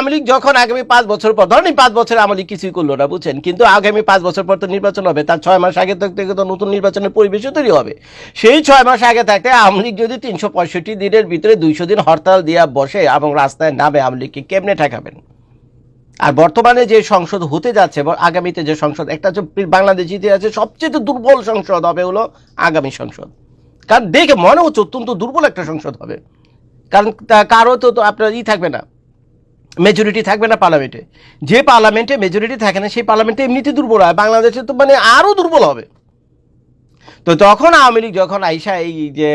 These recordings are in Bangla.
আওয়ামী লীগ যখন আগামী পাঁচ বছর পর ধরেন পাঁচ বছর আওয়ামী লীগ কিছুই করল না, বুঝছেন? কিন্তু আগামী পাঁচ বছর পর তো নির্বাচন হবে, তার ছয় মাস আগে থাক- তো নতুন নির্বাচনের পরিবেশও তৈরি হবে। সেই ছয় মাস আগে থাকতে আওয়ামী লীগ যদি তিনশো পঁয়ষট্টি দিনের ভিতরে দুইশো দিন হরতাল দিয়া বসে এবং রাস্তায় নামে, আওয়ামী লীগকে কেমনে ঠেকাবেন? আর বর্তমানে যে সংসদ হতে যাচ্ছে আগামীতে যে সংসদ, একটা বাংলাদেশ ইতিহাসে সবচেয়ে দুর্বল সংসদ হবে হলো আগামী সংসদ। কারণ দেখে মনে হচ্ছে অত্যন্ত দুর্বল একটা সংসদ হবে। কারণ কারও তো আপনার ই থাকবে না। মেজরিটি থাকবে না পার্লামেন্টে যে পার্লামেন্টে মেজরিটি থাকে না, সেই পার্লামেন্টে এমনিতে দুর্বল হয়। বাংলাদেশে তো মানে আরও দুর্বল হবে। তো তখন আওয়ামী লীগ যখন আইসা এই যে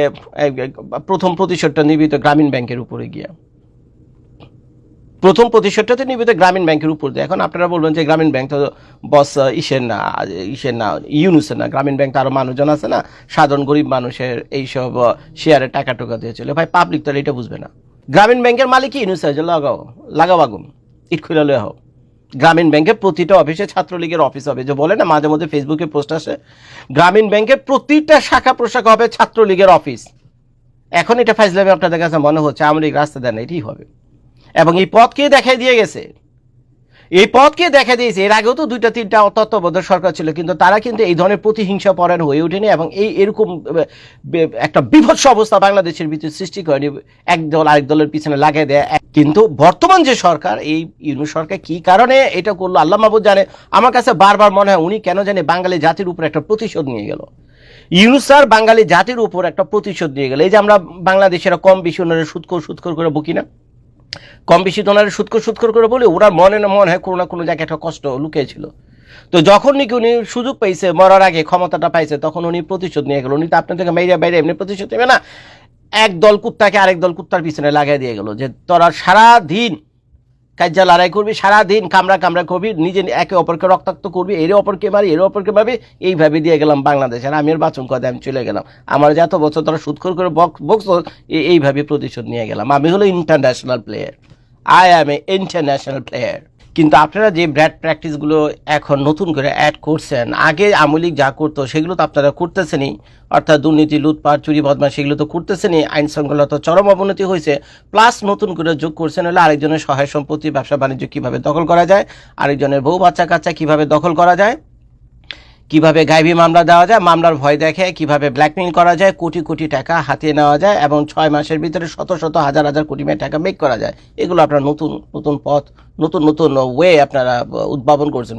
প্রথম প্রতিশোধটা নিবিত গ্রামীণ ব্যাংকের উপরে গিয়া। প্রথম প্রতিশোধটাতে নিবিত গ্রামীণ ব্যাংকের উপর দিয়ে। এখন আপনারা বলবেন যে গ্রামীণ ব্যাংক তো বস, ইসের না ইসের না, ইউনুসের না। গ্রামীণ ব্যাংক তো আরও মানুষজন আছে না, সাধারণ গরিব মানুষের এইসব শেয়ারে টাকা টোকা দিয়ে চলে। ভাই পাবলিক তো এটা বুঝবে না। গ্রামীণ ব্যাংকের মালিক ইউনুস লাগাও লাগাও আগুন। ইট খুলে লয়ে হোক গ্রামীণ ব্যাংকের প্রতিটা অফিসে ছাত্রলীগের অফিস হবে। যে বলে না, মাঝে মধ্যে ফেসবুকে পোস্ট আসে, গ্রামীণ ব্যাংকের প্রতিটা শাখা প্রশাখা হবে ছাত্রলীগের অফিস। এখন এটা ফাইজলামে আপনাদের কাছে মনে হচ্ছে আওয়ামী লীগ রাস্তা দেন, এটাই হবে। এবং এই পথকে দেখাই দিয়ে গেছে। এই পথকে দেখা দিয়েছে। এর আগেও তো দুইটা, তিনটা তত্ত্বাবধায়ক সরকার ছিল, কিন্তু তারা কিন্তু এই ধরনের প্রতিহিংসা পরায়ণ হয়ে ওঠেনি এবং এই এরকম একটা বিভৎস অবস্থা বাংলাদেশের ভিতরে সৃষ্টি করেনি। এক দল আরেক দলের পিছনে লাগিয়ে দেয়। কিন্তু বর্তমান যে সরকার, এই ইউনু সরকার কি কারণে এটা করল, আল্লাহ মাহবুদ জানে। আমার কাছে বারবার মনে হয় উনি কেন জানে বাঙালি জাতির উপর একটা প্রতিশোধ নিয়ে গেল। ইউনুসার বাঙালি জাতির উপর একটা প্রতিশোধ নিয়ে গেল। এই যে আমরা বাংলাদেশেরা কম বেশি ওনারা সুৎকর সুৎকর করে বকি না? কম বেশি তো সুৎকর সুৎকর করে বলে ওনার মনে না মনে হয় কোনো না কোনো জায়গায় একটা কষ্ট লুকিয়েছিল। তো যখন নাকি উনি সুযোগ পাইছে মরার আগে ক্ষমতাটা পাইছে, তখন উনি প্রতিশোধ নিয়ে গেল। উনি তো আপনার থেকে বাইরে বাইরে এমনি প্রতিশোধ নেবে না। এক দল কুত্তাকে আরেক দল কুত্তার পিছনে লাগিয়ে দিয়ে গেল যে তোরা সারা দিন কাজ্যা লড়াই করবি সারা দিন কামড়া কামড়া করবি, নিজে একে অপরকে রক্তাক্ত করবি, এর অপরকে মারি, এর অপরকে মারবি, এইভাবে দিয়ে গেলাম বাংলাদেশ। আর আমি আর বাচন কথা আমি চলে গেলাম। আমার যত বছর ধরো সুৎখর করে বক্স বক্স এইভাবে প্রতিশোধ নিয়ে গেলাম। আমি হলো international player I am a international player কিন্তু আপনারা যে ব্র্যাড প্র্যাকটিসগুলো এখন নতুন করে অ্যাড করছেন, আগে আমলিক যা করতো সেগুলো তো আপনারা করতেছেনই। অর্থাৎ দুর্নীতি, লুটপাট, চুরি বদমা সেগুলো তো করতেছেনই। আইন শৃঙ্খলা তো চরম অবনতি হয়েছে। প্লাস নতুন করে যোগ করছেন হলে আরেকজনের সহায় সম্পত্তি ব্যবসা বাণিজ্য কীভাবে দখল করা যায়, আরেকজনের বউ বাচ্চা কাচ্চা কীভাবে দখল করা যায়। কীভাবে গাইবি মামলা দেওয়া যায়, মামলার ভয় দেখে কীভাবে ব্ল্যাকমেইল করা যায়, কোটি কোটি টাকা হাতিয়ে নেওয়া যায় এবং ছয় মাসের ভিতরে শত শত হাজার হাজার কোটি টাকা মেক করা যায়। এগুলো আপনার নতুন নতুন পথ, নতুন নতুন ওয়ে আপনারা উদ্ভাবন করছেন।